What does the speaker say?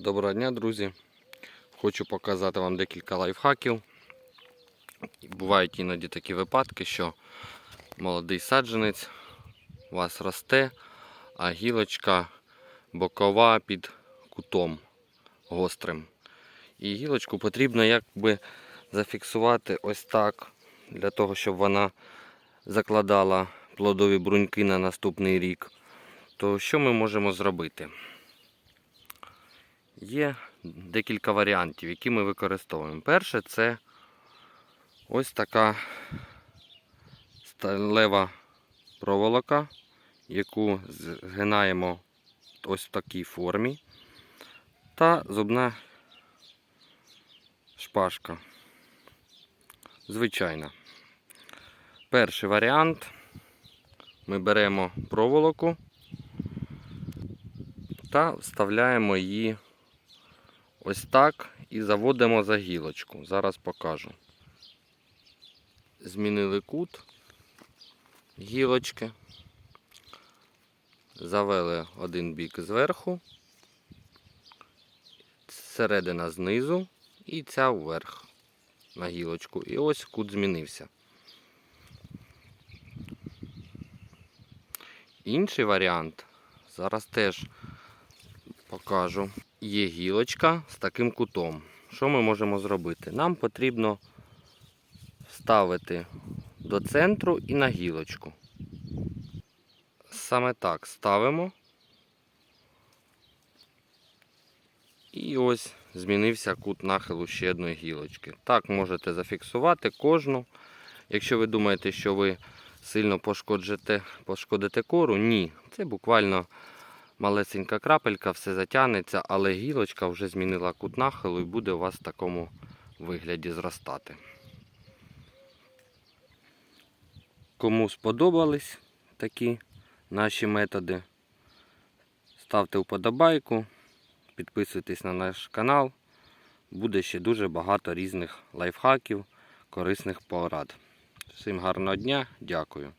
Доброго дня, друзі. Хочу показати вам декілька лайфхаків. Бувають іноді такі випадки, що молодий саджанець у вас росте, а гілочка бокова під кутом гострим. І гілочку потрібно якби зафіксувати ось так, для того, щоб вона закладала плодові бруньки на наступний рік. То що ми можемо зробити? Є декілька варіантів, які ми використовуємо. Перше це ось така сталева проволока, яку згинаємо ось в такій формі. Та зубна шпажка. Звичайна. Перший варіант. Ми беремо проволоку та вставляємо її ось так і заводимо за гілочку. Зараз покажу. Змінили кут гілочки. Завели один бік зверху, середина знизу і ця вверх на гілочку. І ось кут змінився. Інший варіант зараз теж покажу. Є гілочка з таким кутом. Що ми можемо зробити? Нам потрібно вставити до центру і на гілочку. Саме так ставимо. І ось змінився кут нахилу ще одної гілочки. Так можете зафіксувати кожну. Якщо ви думаєте, що ви сильно пошкоджите, пошкодите кору, ні. Це буквально малесенька крапелька, все затягнеться, але гілочка вже змінила кут нахилу і буде у вас в такому вигляді зростати. Кому сподобались такі наші методи, ставте вподобайку, підписуйтесь на наш канал. Буде ще дуже багато різних лайфхаків, корисних порад. Всім гарного дня, дякую.